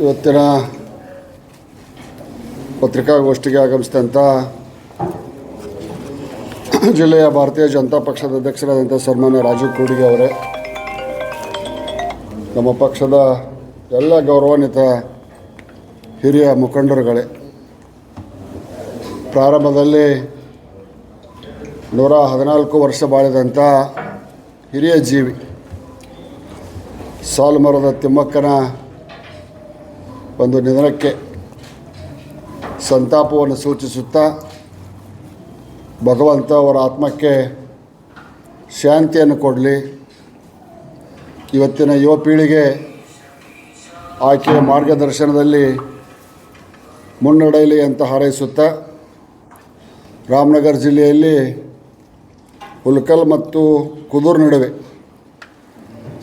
ಇವತ್ತಿನ ಪತ್ರಿಕಾಗೋಷ್ಠಿಗೆ ಆಗಮಿಸಿದಂಥ ಜಿಲ್ಲೆಯ ಭಾರತೀಯ ಜನತಾ ಪಕ್ಷದ ಅಧ್ಯಕ್ಷರಾದಂಥ ಸನ್ಮಾನ್ಯ ರಾಜೀವ್ ಕೂಡಿಗೆ ಅವರೇ, ನಮ್ಮ ಪಕ್ಷದ ಎಲ್ಲ ಗೌರವಾನ್ವಿತ ಹಿರಿಯ ಮುಖಂಡರುಗಳೇ, ಪ್ರಾರಂಭದಲ್ಲಿ ನೂರ ಹದಿನಾಲ್ಕು ವರ್ಷ ಬಾಳಿದಂಥ ಹಿರಿಯ ಜೀವಿ ಸಾಲುಮರದ ತಿಮ್ಮಕ್ಕನ ಒಂದು ನಿಧನಕ್ಕೆ ಸಂತಾಪವನ್ನು ಸೂಚಿಸುತ್ತಾ ಭಗವಂತ ಅವರ ಆತ್ಮಕ್ಕೆ ಶಾಂತಿಯನ್ನು ಕೊಡಲಿ. ಇವತ್ತಿನ ಯುವ ಪೀಳಿಗೆ ಆಕೆಯ ಮಾರ್ಗದರ್ಶನದಲ್ಲಿ ಮುನ್ನಡೆಯಲಿ ಅಂತ ಹಾರೈಸುತ್ತಾ ರಾಮನಗರ ಜಿಲ್ಲೆಯಲ್ಲಿ ಉಲ್ಕಲ್ ಮತ್ತು ಕುದೂರು ನಡುವೆ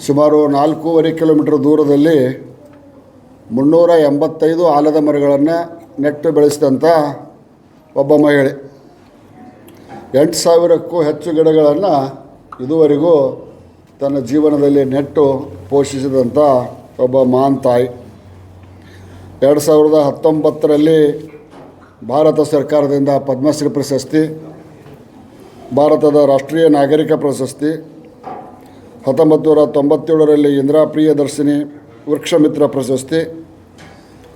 ಸುಮಾರು ನಾಲ್ಕೂವರೆ ಕಿಲೋಮೀಟರ್ ದೂರದಲ್ಲಿ ಮುನ್ನೂರ ಎಂಬತ್ತೈದು ಆಲದ ಮರಗಳನ್ನು ನೆಟ್ಟು ಬೆಳೆಸಿದಂಥ ಒಬ್ಬ ಮಹಿಳೆ. ಎಂಟು ಸಾವಿರಕ್ಕೂ ಹೆಚ್ಚು ಗಿಡಗಳನ್ನು ಇದುವರೆಗೂ ತನ್ನ ಜೀವನದಲ್ಲಿ ನೆಟ್ಟು ಪೋಷಿಸಿದಂಥ ಒಬ್ಬ ಮಹಾನ್ ತಾಯಿ. ಎರಡು ಸಾವಿರದ ಹತ್ತೊಂಬತ್ತರಲ್ಲಿ ಭಾರತ ಸರ್ಕಾರದಿಂದ ಪದ್ಮಶ್ರೀ ಪ್ರಶಸ್ತಿ, ಭಾರತದ ರಾಷ್ಟ್ರೀಯ ನಾಗರಿಕ ಪ್ರಶಸ್ತಿ ಹತ್ತೊಂಬತ್ತು ನೂರ ತೊಂಬತ್ತೇಳರಲ್ಲಿ ಇಂದಿರಾ ಪ್ರಿಯದರ್ಶಿನಿ ವೃಕ್ಷಮಿತ್ರ ಪ್ರಶಸ್ತಿ,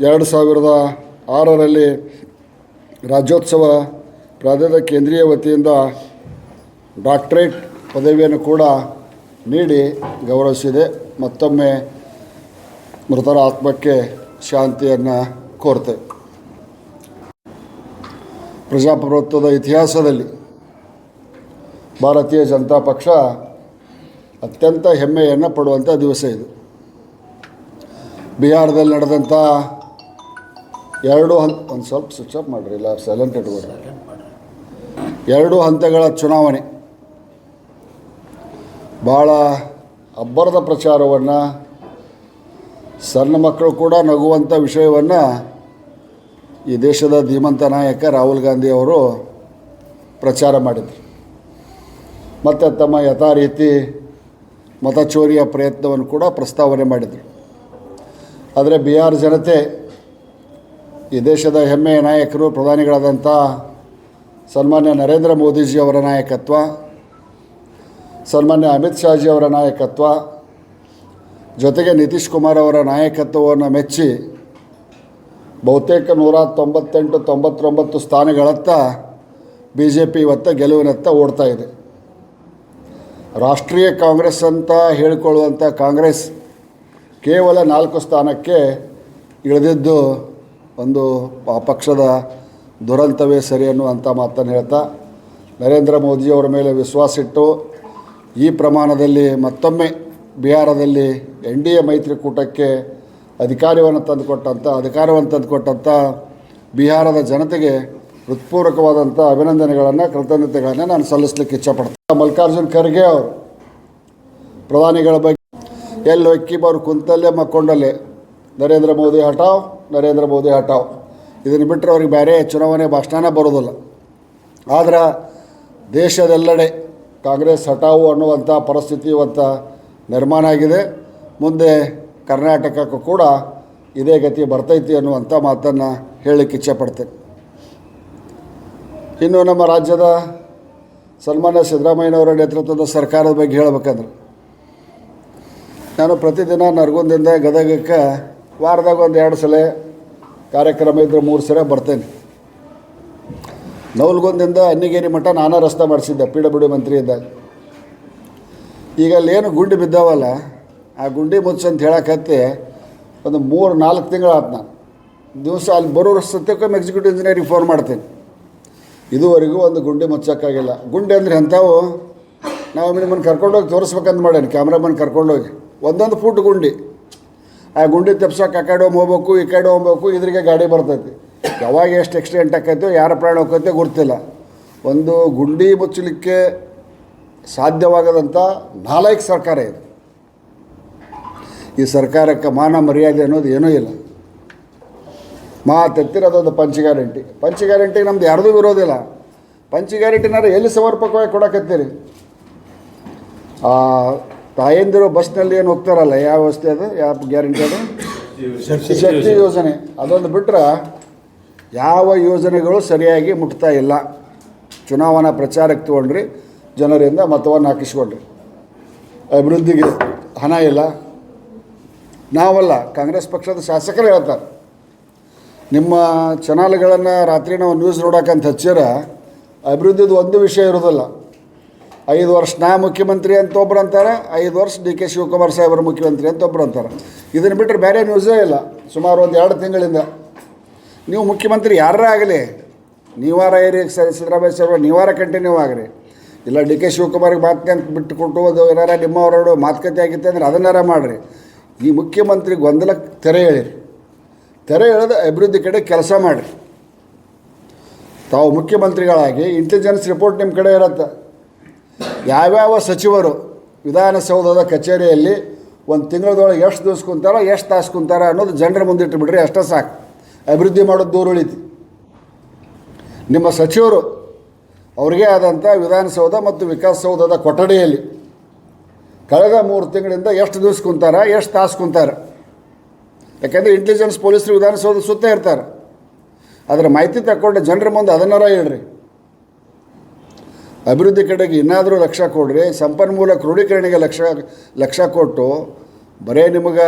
ಎರಡು ಸಾವಿರದ ಆರರಲ್ಲಿ ರಾಜ್ಯೋತ್ಸವ ಪ್ರಾಂತ್ಯದ ಕೇಂದ್ರೀಯ ವತಿಯಿಂದ ಡಾಕ್ಟ್ರೇಟ್ ಪದವಿಯನ್ನು ಕೂಡ ನೀಡಿ ಗೌರವಿಸಿದೆ. ಮತ್ತೊಮ್ಮೆ ಮೃತರ ಆತ್ಮಕ್ಕೆ ಶಾಂತಿಯನ್ನು ಕೋರ್ತೇವೆ ಪ್ರಜಾಪ್ರಭುತ್ವದ ಇತಿಹಾಸದಲ್ಲಿ ಭಾರತೀಯ ಜನತಾ ಪಕ್ಷ ಅತ್ಯಂತ ಹೆಮ್ಮೆಯನ್ನು ಪಡುವಂಥ ದಿವಸ ಇದು. ಬಿಹಾರದಲ್ಲಿ ನಡೆದಂಥ ಎರಡು ಹಂತ ಒಂದು ಸ್ವಲ್ಪ ಸ್ವಿಚ್ ಆಫ್ ಮಾಡಿರಿ ಇಲ್ಲ ಸೈಲೆಂಟ್ ಇಟ್ಕೊಡ್ರಿ. ಎರಡು ಹಂತಗಳ ಚುನಾವಣೆ. ಭಾಳ ಅಬ್ಬರದ ಪ್ರಚಾರವನ್ನು ಸಣ್ಣ ಮಕ್ಕಳು ಕೂಡ ನಗುವಂಥ ವಿಷಯವನ್ನು ಈ ದೇಶದ ಧೀಮಂತ ನಾಯಕ ರಾಹುಲ್ ಗಾಂಧಿ ಅವರು ಪ್ರಚಾರ ಮಾಡಿದರು. ಮತ್ತು ತಮ್ಮ ಯಥಾರೀತಿ ಮತಚೋರಿಯ ಪ್ರಯತ್ನವನ್ನು ಕೂಡ ಪ್ರಸ್ತಾವನೆ ಮಾಡಿದರು. ಆದರೆ ಬಿಹಾರ್ ಜನತೆ ಈ ದೇಶದ ಹೆಮ್ಮೆಯ ನಾಯಕರು, ಪ್ರಧಾನಿಗಳಾದಂಥ ಸನ್ಮಾನ್ಯ ನರೇಂದ್ರ ಮೋದಿಜಿಯವರ ನಾಯಕತ್ವ, ಸನ್ಮಾನ್ಯ ಅಮಿತ್ ಶಾಜಿ ಅವರ ನಾಯಕತ್ವ, ಜೊತೆಗೆ ನಿತೀಶ್ ಕುಮಾರ್ ಅವರ ನಾಯಕತ್ವವನ್ನು ಮೆಚ್ಚಿ ಬಹುತೇಕ ನೂರ ತೊಂಬತ್ತೆಂಟು ತೊಂಬತ್ತೊಂಬತ್ತು ಸ್ಥಾನಗಳತ್ತ ಬಿ ಜೆ ಪಿ ಇವತ್ತ ಗೆಲುವಿನತ್ತ ಓಡ್ತಾ ಇದೆ. ರಾಷ್ಟ್ರೀಯ ಕಾಂಗ್ರೆಸ್ ಅಂತ ಹೇಳಿಕೊಳ್ಳುವಂಥ ಕಾಂಗ್ರೆಸ್ ಕೇವಲ ನಾಲ್ಕು ಸ್ಥಾನಕ್ಕೆ ಇಳಿದಿದ್ದು ಒಂದು ಆ ಪಕ್ಷದ ದುರಂತವೇ ಸರಿ ಅನ್ನುವಂಥ ಮಾತನ್ನು ಹೇಳ್ತಾ, ನರೇಂದ್ರ ಮೋದಿಯವರ ಮೇಲೆ ವಿಶ್ವಾಸ ಇಟ್ಟು, ಈ ಪ್ರಮಾಣದಲ್ಲಿ ಮತ್ತೊಮ್ಮೆ ಬಿಹಾರದಲ್ಲಿ ಎನ್ ಡಿ ಎ ಮೈತ್ರಿಕೂಟಕ್ಕೆ ಅಧಿಕಾರವನ್ನು ತಂದುಕೊಟ್ಟಂಥ ಅಧಿಕಾರವನ್ನು ತಂದುಕೊಟ್ಟಂಥ ಬಿಹಾರದ ಜನತೆಗೆ ಹೃತ್ಪೂರ್ವಕವಾದಂಥ ಅಭಿನಂದನೆಗಳನ್ನು, ಕೃತಜ್ಞತೆಗಳನ್ನು ನಾನು ಸಲ್ಲಿಸಲಿಕ್ಕೆ ಇಚ್ಛಪಡ್ತೀನಿ. ಮಲ್ಲಿಕಾರ್ಜುನ್ ಖರ್ಗೆ ಅವರು, ಪ್ರಧಾನಿಗಳ ಬಗ್ಗೆ ಎಲ್ಲಿ ಬರು ಕುಂತಲ್ಲೇ ಮಕ್ಕೊಂಡಲ್ಲೇ, ನರೇಂದ್ರ ಮೋದಿ ಹಟಾವ್ ನರೇಂದ್ರ ಮೋದಿ ಹಟಾವ್ ಇದನ್ನು ಬಿಟ್ಟರೆ ಅವ್ರಿಗೆ ಬೇರೆ ಚುನಾವಣೆ ಭಾಷಣನೇ ಬರೋದಿಲ್ಲ. ಆದ್ರೆ ದೇಶದೆಲ್ಲೆಡೆ ಕಾಂಗ್ರೆಸ್ ಹಟಾವು ಅನ್ನುವಂಥ ಪರಿಸ್ಥಿತಿ ಇವಂಥ ನಿರ್ಮಾಣ ಆಗಿದೆ. ಮುಂದೆ ಕರ್ನಾಟಕಕ್ಕೂ ಕೂಡ ಇದೇ ಗತಿ ಬರ್ತೈತಿ ಅನ್ನುವಂಥ ಮಾತನ್ನು ಹೇಳಲಿಕ್ಕೆ ಇಚ್ಛೆಪಡ್ತೇನೆ ಇನ್ನು ನಮ್ಮ ರಾಜ್ಯದ ಸನ್ಮಾನ್ಯ ಸಿದ್ದರಾಮಯ್ಯನವರ ನೇತೃತ್ವದ ಸರ್ಕಾರದ ಬಗ್ಗೆ ಹೇಳಬೇಕಂದ್ರೆ. ನಾನು ಪ್ರತಿದಿನ ನರಗುಂದಿಂದ ಗದಗಕ್ಕೆ ವಾರದಾಗ ಒಂದು ಎರಡು ಸಲ ಕಾರ್ಯಕ್ರಮ ಇದ್ದರೆ ಮೂರು ಸಲ ಬರ್ತೇನೆ. ನವಲ್ಗೊಂದಿಂದ ಅನ್ನಿಗೇರಿ ಮಠ ನಾನಾ ರಸ್ತೆ ಮಾಡಿಸಿದ್ದೆ ಪಿ ಡಬ್ಲ್ಯೂ ಮಂತ್ರಿ ಇದ್ದಾಗ ಈಗ ಅಲ್ಲೇನು ಗುಂಡಿ ಬಿದ್ದಾವಲ್ಲ, ಆ ಗುಂಡಿ ಮುಚ್ಚ ಅಂತ ಹೇಳಕತ್ತೆ ಒಂದು ಮೂರು ನಾಲ್ಕು ತಿಂಗಳಾಯ್ತು ನಾನು. ದಿವಸ ಅಲ್ಲಿ ಬರೋ ಸತ್ಯಕ್ಕೆ ಎಕ್ಸಿಕ್ಯೂಟಿವ್ ಇಂಜಿನಿಯರಿಗೆ ಫೋನ್ ಮಾಡ್ತೇನೆ. ಇದುವರೆಗೂ ಒಂದು ಗುಂಡಿ ಮುಚ್ಚೋಕ್ಕಾಗಿಲ್ಲ. ಗುಂಡಿ ಅಂದರೆ ಅಂಥವು ನಾವು ನಿಮ್ಮನ್ನು ಕರ್ಕೊಂಡೋಗಿ ತೋರಿಸ್ಬೇಕಂತ ಮಾಡೇನಿ, ಕ್ಯಾಮ್ರಾಮನ್ ಕರ್ಕೊಂಡೋಗಿ. ಒಂದೊಂದು ಫೂಟ್ ಗುಂಡಿ. ಆ ಗುಂಡಿ ತೆಪ್ಸೋಕೆ ಆ ಕಡೆ ಹೋಗ್ಬೇಕು, ಈ ಕಡೆ ಹೋಗ್ಬೇಕು, ಇದ್ರಿಗೆ ಗಾಡಿ ಬರ್ತೈತಿ. ಯಾವಾಗ ಎಷ್ಟು ಆಕ್ಸಿಡೆಂಟ್ ಆಕೈತೋ, ಯಾರ ಪ್ರಾಣ ಹೋಗ್ತೈತೆ ಗೊತ್ತಿಲ್ಲ. ಒಂದು ಗುಂಡಿ ಮುಚ್ಚಲಿಕ್ಕೆ ಸಾಧ್ಯವಾಗದಂಥ ನಾಲ್ಕು ಸರ್ಕಾರ ಇದೆ. ಈ ಸರ್ಕಾರಕ್ಕೆ ಮಾನ ಮರ್ಯಾದೆ ಅನ್ನೋದು ಏನೂ ಇಲ್ಲ. ಮಾತೆತ್ತಿರೋದೊಂದು ಪಂಚ ಗ್ಯಾರಂಟಿ. ಪಂಚ ಗ್ಯಾರಂಟಿ ನಮ್ದು ಯಾರ್ದೂ ಇರೋದಿಲ್ಲ ಪಂಚ ಗ್ಯಾರಂಟಿನಾರು ಎಲ್ಲಿ ಸಮರ್ಪಕವಾಗಿ ಕೊಡಕತ್ತೀರಿ? ಆ, ತಾಯಂದಿರು ಬಸ್ನಲ್ಲಿ ಏನು ಹೋಗ್ತಾರಲ್ಲ, ಯಾವ ವ್ಯವಸ್ಥೆ ಅದು? ಯಾವ ಗ್ಯಾರಂಟಿ ಅದು? ಶಕ್ತಿ ಯೋಜನೆ. ಅದೊಂದು ಬಿಟ್ಟರೆ ಯಾವ ಯೋಜನೆಗಳು ಸರಿಯಾಗಿ ಮುಟ್ತಾ ಇಲ್ಲ. ಚುನಾವಣಾ ಪ್ರಚಾರಕ್ಕೆ ತೊಗೊಂಡ್ರಿ, ಜನರಿಂದ ಮತವನ್ನು ಹಾಕಿಸ್ಕೊಂಡ್ರಿ. ಅಭಿವೃದ್ಧಿಗೆ ಹಣ ಇಲ್ಲ. ನಾವಲ್ಲ, ಕಾಂಗ್ರೆಸ್ ಪಕ್ಷದ ಶಾಸಕರು ಹೇಳ್ತಾರೆ. ನಿಮ್ಮ ಚಾನಲ್ಗಳನ್ನು ರಾತ್ರಿ ನಾವು ನ್ಯೂಸ್ ನೋಡೋಕ್ಕಂತ ಹಚ್ಚಿರ, ಅಭಿವೃದ್ಧಿದು ಒಂದು ವಿಷಯ ಇರೋದಿಲ್ಲ. ಐದು ವರ್ಷ ನಾ ಮುಖ್ಯಮಂತ್ರಿ ಅಂತ ಒಬ್ರು ಅಂತಾರೆ, ಐದು ವರ್ಷ ಡಿ ಕೆ ಶಿವಕುಮಾರ್ ಸಾಹೇಬರು ಮುಖ್ಯಮಂತ್ರಿ ಅಂತ ಒಬ್ರು ಅಂತಾರೆ. ಇದನ್ನು ಬಿಟ್ಟರೆ ಬೇರೆ ನ್ಯೂಸೇ ಇಲ್ಲ. ಸುಮಾರು ಒಂದು ಎರಡು ತಿಂಗಳಿಂದ. ನೀವು ಮುಖ್ಯಮಂತ್ರಿ ಯಾರೇ ಆಗಲಿ, ನೀವಾರ ಏರಿ ಸರಿ ಸಿದ್ದರಾಮಯ್ಯ ಸಾಹೇಬ್ರು, ನೀವಾರ ಕಂಟಿನ್ಯೂ ಆಗಲಿ ಇಲ್ಲ ಡಿ ಕೆ ಶಿವಕುಮಾರ್ಗೆ ಅಂತ ಬಿಟ್ಟು ಕೊಟ್ಟು ಅದು ಏನಾರ ನಿಮ್ಮವರೋಡು ಮಾತುಕತೆ ಆಗಿತ್ತು ಅಂದ್ರೆ ಅದನ್ನಾರ ಮಾಡಿರಿ. ಈ ಮುಖ್ಯಮಂತ್ರಿ ಗೊಂದಲಕ್ಕೆ ತೆರೆ ಹೇಳಿರಿ. ತೆರೆ ಎಳೆದು ಅಭಿವೃದ್ಧಿ ಕಡೆ ಕೆಲಸ ಮಾಡಿರಿ. ತಾವು ಮುಖ್ಯಮಂತ್ರಿಗಳಾಗಿ ಇಂಟೆಲಿಜೆನ್ಸ್ ರಿಪೋರ್ಟ್ ನಿಮ್ಮ ಕಡೆ ಇರುತ್ತೆ. ಯಾವ್ಯಾವ ಸಚಿವರು ವಿಧಾನಸೌಧದ ಕಚೇರಿಯಲ್ಲಿ ಒಂದು ತಿಂಗಳದೊಳಗೆ ಎಷ್ಟು ದಿವಸ ಕುಂತಾರೋ ಎಷ್ಟು ತಾಸು ಕುಂತಾರ ಅನ್ನೋದು ಜನರ ಮುಂದಿಟ್ಟು ಬಿಡ್ರಿ ಅಷ್ಟೇ ಸಾಕು. ಅಭಿವೃದ್ಧಿ ಮಾಡೋದು ದೂರ ಉಳಿತು. ನಿಮ್ಮ ಸಚಿವರು ಅವ್ರಿಗೆ ಆದಂಥ ವಿಧಾನಸೌಧ ಮತ್ತು ವಿಕಾಸಸೌಧದ ಕೊಠಡಿಯಲ್ಲಿ ಕಳೆದ ಮೂರು ತಿಂಗಳಿಂದ ಎಷ್ಟು ದಿವಸ ಕುಂತಾರ ಎಷ್ಟು ತಾಸು ಕುಂತಾರ ಯಾಕಂದರೆ ಇಂಟೆಲಿಜೆನ್ಸ್ ಪೊಲೀಸರು ವಿಧಾನಸೌಧ ಸುತ್ತ ಇರ್ತಾರೆ. ಅದರ ಮಾಹಿತಿ ತಗೊಂಡು ಜನರ ಮುಂದೆ ಅದನ್ನಾರ ಹೇಳ್ರಿ. ಅಭಿವೃದ್ಧಿ ಕಡೆಗೆ ಇನ್ನಾದರೂ ಲಕ್ಷ ಕೊಡ್ರಿ, ಸಂಪನ್ಮೂಲ ಕ್ರೋಢೀಕರಣಿಗೆ ಲಕ್ಷ ಲಕ್ಷ್ಯ ಕೊಟ್ಟು, ಬರೇ ನಿಮಗೆ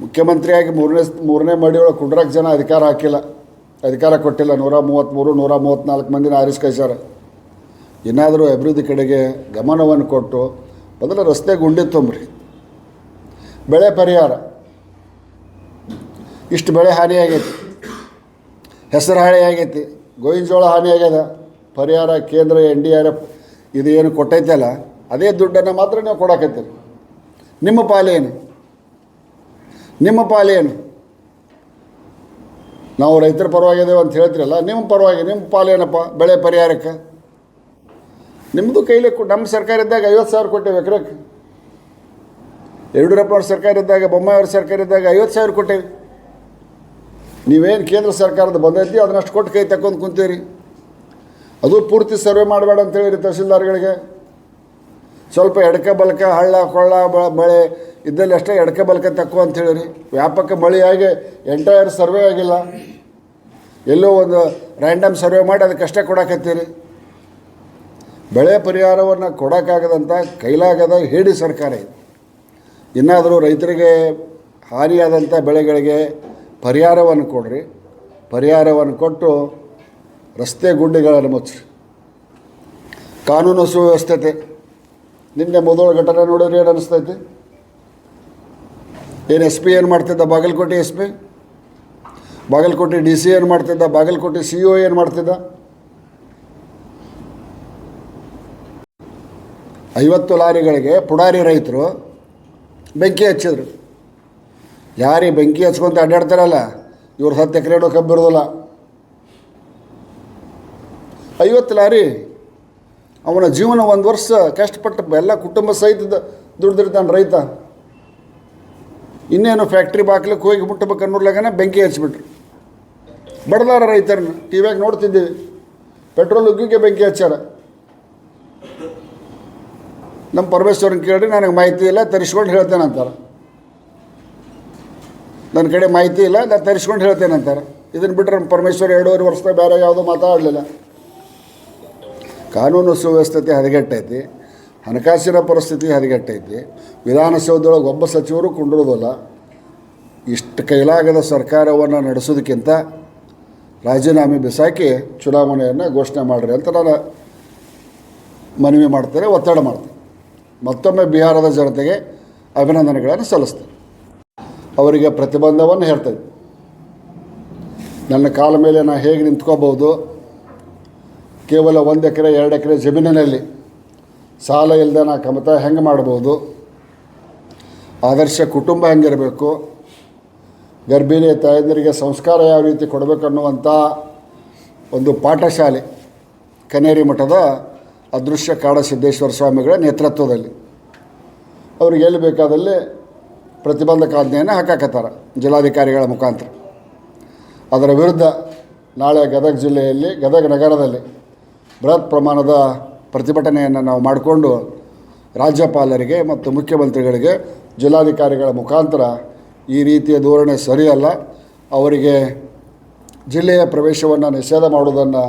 ಮುಖ್ಯಮಂತ್ರಿಯಾಗಿ ಮೂರನೇ ಮೂರನೇ ಮಡಿಯೊಳಗೆ ಕುಡ್ರಕ್ಕೆ ಜನ ಅಧಿಕಾರ ಹಾಕಿಲ್ಲ. ಅಧಿಕಾರ ಕೊಟ್ಟಿಲ್ಲ, ನೂರ ಮೂವತ್ತ್ಮೂರು ನೂರ ಮೂವತ್ತ್ನಾಲ್ಕು ಮಂದಿನ ಆರಿಸ್ ಕಳಿಸ್ಯಾರ. ಇನ್ನಾದರೂ ಅಭಿವೃದ್ಧಿ ಕಡೆಗೆ ಗಮನವನ್ನು ಕೊಟ್ಟು, ಮೊದಲು ರಸ್ತೆ ಗುಂಡಿ ತುಂಬ್ರಿ. ಬೆಳೆ ಪರಿಹಾರ. ಇಷ್ಟು ಬೆಳೆ ಹಾನಿಯಾಗೈತಿ ಹೆಸರು ಹಾನಿ ಆಗೈತಿ. ಗೋವಿನ ಜೋಳ ಹಾನಿ ಆಗ್ಯದ. ಪರಿಹಾರ ಕೇಂದ್ರ ಎನ್ ಡಿ ಆರ್ ಎಫ್ ಇದು ಏನು ಕೊಟ್ಟೈತಲ್ಲ ಅದೇ ದುಡ್ಡನ್ನು ಮಾತ್ರ ನೀವು ಕೊಡಕತ್ತೀರಿ. ನಿಮ್ಮ ಪಾಲೇನು ನಿಮ್ಮ ಪಾಲೇನು ನಾವು ರೈತರ ಪರವಾಗಿದ್ದೇವೆ ಅಂತ ಹೇಳ್ತಿರಲ್ಲ, ನಿಮ್ಮ ಪರವಾಗಿ, ನಿಮ್ಮ ಪಾಲೇನಪ್ಪ ಬೆಳೆ ಪರಿಹಾರಕ್ಕೆ? ನಿಮ್ಮದು ಕೈಲಿ ನಮ್ಮ ಸರ್ಕಾರ ಇದ್ದಾಗ ಐವತ್ತು ಸಾವಿರ ಕೊಟ್ಟೇವೆ ಎಕರೆಕ್ಕೆ ಯಡಿಯೂರಪ್ಪನವ್ರ ಸರ್ಕಾರ ಇದ್ದಾಗ, ಬೊಮ್ಮಾಯಿಯವ್ರ ಸರ್ಕಾರ ಇದ್ದಾಗ ಐವತ್ತು ಸಾವಿರ ಕೊಟ್ಟೇವೆ. ನೀವೇನು ಕೇಂದ್ರ ಸರ್ಕಾರದ ಬಂದೈತಿ ಅದನ್ನಷ್ಟು ಕೊಟ್ಟು ಕೈ ತಗೊಂಡು ಕುಂತೀರಿ. ಅದು ಪೂರ್ತಿ ಸರ್ವೆ ಮಾಡಬೇಡ ಅಂತ ಹೇಳಿರಿ ತಹಸೀಲ್ದಾರ್ಗಳಿಗೆ. ಸ್ವಲ್ಪ ಎಡಕ ಬಲಕ ಹಳ್ಳ, ಕೊಳ್ಳ ಮಳೆ ಇದ್ದಲ್ಲಿ ಅಷ್ಟೇ ಎಡಕ ಬಲಕ ತಕ್ಕು ಅಂತ ಹೇಳಿರಿ. ವ್ಯಾಪಕ ಮಳೆಯಾಗಿ ಎಂಟೈರ್ ಸರ್ವೆ ಆಗಿಲ್ಲ. ಎಲ್ಲೋ ಒಂದು ರ್ಯಾಂಡಮ್ ಸರ್ವೆ ಮಾಡಿ ಅದಕ್ಕೆ ಅಷ್ಟೇ ಕೊಡಕತ್ತೀರಿ. ಬೆಳೆ ಪರಿಹಾರವನ್ನು ಕೊಡೋಕ್ಕಾಗದಂಥ ಕೈಲಾಗದ ಹೇಡಿ ಸರ್ಕಾರ ಇದು. ಇನ್ನಾದರೂ ರೈತರಿಗೆ ಹಾನಿಯಾದಂಥ ಬೆಳೆಗಳಿಗೆ ಪರಿಹಾರವನ್ನು ಕೊಡ್ರಿ. ಪರಿಹಾರವನ್ನು ಕೊಟ್ಟು ರಸ್ತೆ ಗುಂಡಿಗಳನ್ನು ಮುಚ್ಚ್ರಿ ಕಾನೂನು ಸುವ್ಯವಸ್ಥತೆ ನಿನ್ನೆ ಮೊದಲ ಘಟನೆ ನೋಡಿದ್ರೆ ಏನು ಅನಿಸ್ತೈತಿ? ಏನು ಎಸ್ ಪಿ ಏನು ಮಾಡ್ತಿದ್ದ? Bagalkote S P? Bagalkote D C ಏನು ಮಾಡ್ತಿದ್ದ? ಬಾಗಲಕೋಟೆ ಸಿ ಒ ಏನು ಮಾಡ್ತಿದ್ದ? ಐವತ್ತು ಲಾರಿಗಳಿಗೆ ಪುಡಾರಿ ರೈತರು ಬೆಂಕಿ ಹಚ್ಚಿದ್ರು. ಯಾರು ಬೆಂಕಿ ಹಚ್ಕೊಂತ ಅಡ್ಡಾಡ್ತಾರಲ್ಲ, ಇವ್ರು ಹತ್ತು ಎಕರೆ ಕಬ್ಬಿರೋದಿಲ್ಲ ಐವತ್ತು ಲಾರಿ, ಅವನ ಜೀವನ ಒಂದು ವರ್ಷ ಕಷ್ಟಪಟ್ಟು ಎಲ್ಲ ಕುಟುಂಬ ಸಹಿತ ದುಡ್ದಿರ್ತಾನೆ ರೈತ. ಇನ್ನೇನು ಫ್ಯಾಕ್ಟ್ರಿ ಬಾಕ್ಲಿಕ್ಕೆ ಹೋಗಿ ಮುಟ್ಟಬೇಕು ಅನ್ನೋರ್ಲಾಗನ ಬೆಂಕಿ ಹಚ್ಬಿಟ್ರು. ಬಡದಾರ ರೈತರನ್ನ ಟಿ ವ್ಯಾಗ ನೋಡ್ತಿದ್ದೀವಿ. ಪೆಟ್ರೋಲ್ ಉಗ್ಗಿಗೆ ಬೆಂಕಿ ಹಚ್ಚಾರ ನಮ್ಮ ಪರಮೇಶ್ವರನ್ ಕೇಳಿ ನನಗೆ ಮಾಹಿತಿ ಇಲ್ಲ, ತರಿಸ್ಕೊಂಡು ಹೇಳ್ತೇನೆ ಅಂತಾರೆ. ನನ್ನ ಕಡೆ ಮಾಹಿತಿ ಇಲ್ಲ, ನಾನು ತರಿಸ್ಕೊಂಡು ಹೇಳ್ತೇನೆ ಅಂತಾರೆ. ಇದನ್ನು ಬಿಟ್ಟರೆ ಪರಮೇಶ್ವರ್ ಎರಡೂವರೆ ವರ್ಷದಾಗ ಬೇರೆ ಯಾವುದೂ ಮಾತಾಡಲಿಲ್ಲ. ಕಾನೂನು ಸುವ್ಯವಸ್ಥತೆ ಹದಗೆಟ್ಟೈತಿ, ಹಣಕಾಸಿನ ಪರಿಸ್ಥಿತಿ ಹದಗೆಟ್ಟೈತಿ, ವಿಧಾನಸೌಧದೊಳಗೆ ಒಬ್ಬ ಸಚಿವರು ಕೊಂಡಿರೋದಿಲ್ಲ. ಇಷ್ಟು ಕೈಲಾಗದ ಸರ್ಕಾರವನ್ನು ನಡೆಸೋದಕ್ಕಿಂತ ರಾಜೀನಾಮೆ ಬಿಸಾಕಿ ಚುನಾವಣೆಯನ್ನು ಘೋಷಣೆ ಮಾಡಿರಿ ಅಂತ ನಾನು ಮನವಿ ಮಾಡ್ತೇನೆ, ಒತ್ತಡ ಮಾಡ್ತೇನೆ. ಮತ್ತೊಮ್ಮೆ ಬಿಹಾರದ ಜನತೆಗೆ ಅಭಿನಂದನೆಗಳನ್ನು ಸಲ್ಲಿಸ್ತೇನೆ. ಅವರಿಗೆ ಪ್ರತಿಬಂಧವನ್ನು ಹೇಳ್ತೇನೆ. ನನ್ನ ಕಾಲ ಮೇಲೆ ನಾನು ಹೇಗೆ ನಿಂತ್ಕೋಬೋದು ಕೇವಲ ಒಂದು ಎಕರೆ, ಎರಡು ಎಕರೆ ಜಮೀನಿನಲ್ಲಿ ಸಾಲ ಇಲ್ಲದೆ ನಾ ಕಮತ ಹೆಂಗೆ ಮಾಡ್ಬೋದು ಆದರ್ಶ ಕುಟುಂಬ ಹೆಂಗಿರಬೇಕು? ಗರ್ಭಿಣಿ ತಾಯಂದಿರಿಗೆ ಸಂಸ್ಕಾರ ಯಾವ ರೀತಿ ಕೊಡಬೇಕು ಅನ್ನುವಂಥ ಒಂದು ಪಾಠಶಾಲೆ ಕನೇರಿ ಮಠದ ಅದೃಶ್ಯ ಕಾಡಸಿದ್ದೇಶ್ವರ ಸ್ವಾಮಿಗಳ ನೇತೃತ್ವದಲ್ಲಿ. ಅವ್ರಿಗೆ ಎಲ್ಲಿ ಬೇಕಾದಲ್ಲಿ ಪ್ರತಿಬಂಧಕಾಜ್ಞೆಯನ್ನು ಹಾಕಾಕತ್ತಾರ ಜಿಲ್ಲಾಧಿಕಾರಿಗಳ ಮುಖಾಂತರ. ಅದರ ವಿರುದ್ಧ ನಾಳೆ ಗದಗ ಜಿಲ್ಲೆಯಲ್ಲಿ ಗದಗ ನಗರದಲ್ಲಿ ಬೃಹತ್ ಪ್ರಮಾಣದ ಪ್ರತಿಭಟನೆಯನ್ನು ನಾವು ಮಾಡಿಕೊಂಡು ರಾಜ್ಯಪಾಲರಿಗೆ ಮತ್ತು ಮುಖ್ಯಮಂತ್ರಿಗಳಿಗೆ ಜಿಲ್ಲಾಧಿಕಾರಿಗಳ ಮುಖಾಂತರ ಈ ರೀತಿಯ ಧೋರಣೆ ಸರಿಯಲ್ಲ. ಅವರಿಗೆ ಜಿಲ್ಲೆಯ ಪ್ರವೇಶವನ್ನು ನಿಷೇಧ ಮಾಡುವುದನ್ನು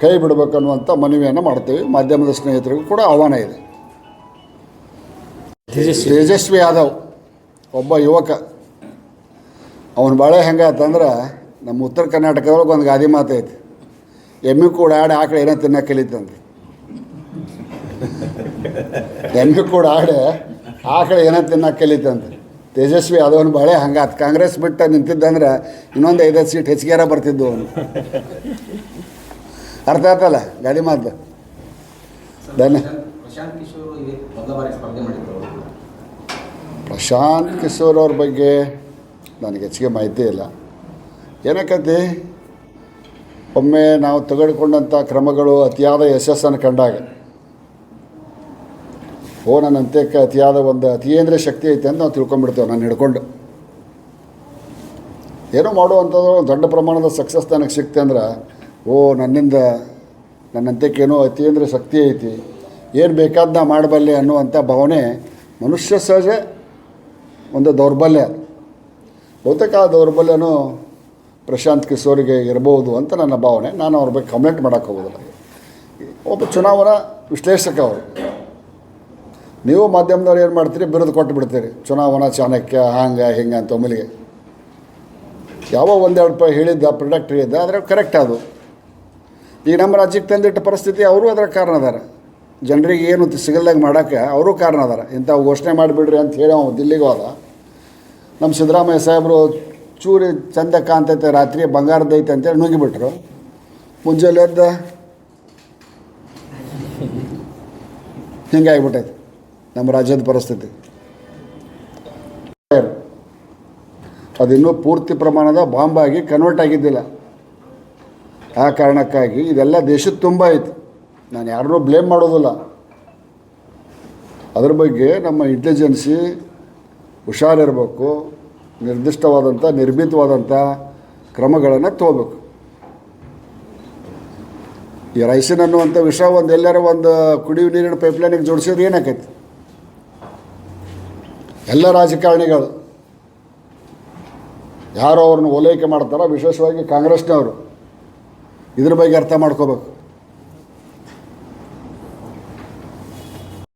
ಕೈ ಬಿಡಬೇಕನ್ನುವಂಥ ಮನವಿಯನ್ನು ಮಾಡ್ತೀವಿ. ಮಾಧ್ಯಮದ ಸ್ನೇಹಿತರಿಗೂ ಕೂಡ ಆಹ್ವಾನ ಇದೆ. ತೇಜಸ್ವಿ ಯಾದವ್. ಒಬ್ಬ ಯುವಕ. ಅವನ ಬಾಳೆ ಹೆಂಗಾತಂದ್ರೆ ನಮ್ಮ ಉತ್ತರ ಕರ್ನಾಟಕದೊಳಗೆ ಒಂದು ಗಾದಿ ಮಾತೈತಿ ಎಮ್ಮೆ ಕೂಡ ಆಡಿ ಆಕಡೆ ಏನೋ ತಿನ್ನೋ ಕಲಿತಂತೆ. ಎಮ್ಮೆ ಕೂಡ ಆಡಿ ಆಕಡೆ ಏನೋ ತಿನ್ನೋ ಕಲಿತಂತೆ. ತೇಜಸ್ವಿ ಅದವನು ಬಾಳೆ ಹಂಗಾತು. ಕಾಂಗ್ರೆಸ್ ಬಿಟ್ಟು ನಿಂತಿದ್ದಂದ್ರೆ ಇನ್ನೊಂದು ಐದೈದು ಸೀಟ್ ಹೆಚ್ಚಿಗೆರ ಬರ್ತಿದ್ದು ಅವನು. ಅರ್ಥ ಆಯ್ತಲ್ಲ ಗಾದಿ ಮಾತು? ಧನ್ಯ. ಪ್ರಶಾಂತ್ ಕಿಶೋರ್ ಅವ್ರ ಬಗ್ಗೆ ನನಗೆ ಹೆಚ್ಚಿಗೆ ಮಾಹಿತಿ ಇಲ್ಲ. ಏನಕ್ಕತಿ? ಒಮ್ಮೆ ನಾವು ತೆಗೆದುಕೊಂಡಂಥ ಕ್ರಮಗಳು ಅತಿಯಾದ ಯಶಸ್ಸನ್ನು ಕಂಡಾಗ ಓ ನನ್ನ ಅಂತ್ಯಕ್ಕೆ ಅತಿಯಾದ ಒಂದು ಅತಿಯೇಂದ್ರ ಶಕ್ತಿ ಐತೆ ಅಂತ ನಾವು ತಿಳ್ಕೊಂಡ್ಬಿಡ್ತೇವೆ, ನಾನು ಹಿಡ್ಕೊಂಡು. ಏನೋ ಮಾಡುವಂಥದ್ದು ದೊಡ್ಡ ಪ್ರಮಾಣದ ಸಕ್ಸಸ್ ನನಗೆ ಸಿಕ್ತೆ ಅಂದ್ರೆ, ಓ, ನನ್ನಿಂದ ನನ್ನ ಅಂತ್ಯಕ್ಕೆ ಏನೋ ಅತಿಯೇಂದ್ರ ಶಕ್ತಿ ಐತಿ, ಏನು ಬೇಕಾದ ನಾ ಮಾಡಬಲ್ಲೆ ಅನ್ನುವಂಥ ಭಾವನೆ ಮನುಷ್ಯ ಸಹಜ ಒಂದು ದೌರ್ಬಲ್ಯ. ಬಹುತೇಕ ಆ ದೌರ್ಬಲ್ಯನೂ ಪ್ರಶಾಂತ್ ಕಿಶೋರಿಗೆ ಇರಬಹುದು ಅಂತ ನನ್ನ ಭಾವನೆ. ನಾನು ಅವ್ರ ಬಗ್ಗೆ ಕಮೆಂಟ್ ಮಾಡೋಕ್ಕೆ ಹೋಗೋದಿಲ್ಲ. ಒಬ್ಬ ಚುನಾವಣಾ ವಿಶ್ಲೇಷಕ ಅವರು. ನೀವು ಮಾಧ್ಯಮದವ್ರು ಏನು ಮಾಡ್ತೀರಿ? ಬಿರುದು ಕೊಟ್ಟು ಬಿಡ್ತೀರಿ ಚುನಾವಣಾ ಚಾಣಕ್ಯ, ಹಂಗೆ, ಹಿಂಗೆ ಅಂತ ಒಮ್ಮೆಲಿಗೆ. ಯಾವ ಒಂದೆರಡು ರೂಪಾಯಿ ಹೇಳಿದ್ದ ಪ್ರೊಡಕ್ಟ್ ಹೇಳಿದ್ದ, ಆದರೆ ಕರೆಕ್ಟ್ ಅದು. ಈಗ ನಮ್ಮ ರಾಜ್ಯಕ್ಕೆ ತಂದಿಟ್ಟ ಪರಿಸ್ಥಿತಿ ಅವರು ಅದರ ಕಾರಣ ಅದಾರ. ಜನರಿಗೆ ಏನು ಸಿಗಲ್ದಾಗ ಮಾಡೋಕ್ಕೆ ಅವರು ಕಾರಣ ಅದಾರ. ಇಂಥ ಘೋಷಣೆ ಮಾಡಿಬಿಡ್ರಿ ಅಂತ ಹೇಳಿ ಅವನು ದಿಲ್ಲಿಗೆ ಹೋದ ನಮ್ಮ ಸಿದ್ದರಾಮಯ್ಯ ಸಾಹೇಬರು ಚೂರಿ ಚಂದ ಕಾಣ್ತೈತೆ ರಾತ್ರಿ ಬಂಗಾರದೈತೆ ಅಂತೇಳಿ ನುಗ್ಗಿಬಿಟ್ರು ಮುಂಜಾನೆ ಎದ್ದ. ಹಿಂಗಾಗ್ಬಿಟ್ಟೈತೆ ನಮ್ಮ ರಾಜ್ಯದ ಪರಿಸ್ಥಿತಿ. ಅದಿನ್ನೂ ಪೂರ್ತಿ ಪ್ರಮಾಣದ ಬಾಂಬಾಗಿ ಕನ್ವರ್ಟ್ ಆಗಿದ್ದಿಲ್ಲ. ಆ ಕಾರಣಕ್ಕಾಗಿ ಇದೆಲ್ಲ ದೇಶದ ತುಂಬ ಐತಿ. ನಾನು ಯಾರನ್ನೂ ಬ್ಲೇಮ್ ಮಾಡೋದಿಲ್ಲ. ಅದ್ರ ಬಗ್ಗೆ ನಮ್ಮ ಇಂಟೆಲಿಜೆನ್ಸಿ ಹುಷಾರಿರಬೇಕು, ನಿರ್ದಿಷ್ಟವಾದಂಥ, ನಿರ್ಮಿತವಾದಂಥ ಕ್ರಮಗಳನ್ನು ತಗೋಬೇಕು. ಈ ರೈಸಿನ್ ಅನ್ನುವಂಥ ವಿಷ ಒಂದು ಎಲ್ಲಾರ ಒಂದು ಕುಡಿಯುವ ನೀರಿನ ಪೈಪ್ಲೈನಿಗೆ ಜೋಡಿಸಿದ್ರೆ ಏನಾಕೈತಿ? ಎಲ್ಲ ರಾಜಕಾರಣಿಗಳು. ಯಾರು ಅವ್ರನ್ನ ಓಲೈಕೆ ಮಾಡ್ತಾರೋ, ವಿಶೇಷವಾಗಿ ಕಾಂಗ್ರೆಸ್ನವರು. ಇದ್ರ ಬಗ್ಗೆ ಅರ್ಥ ಮಾಡ್ಕೋಬೇಕು.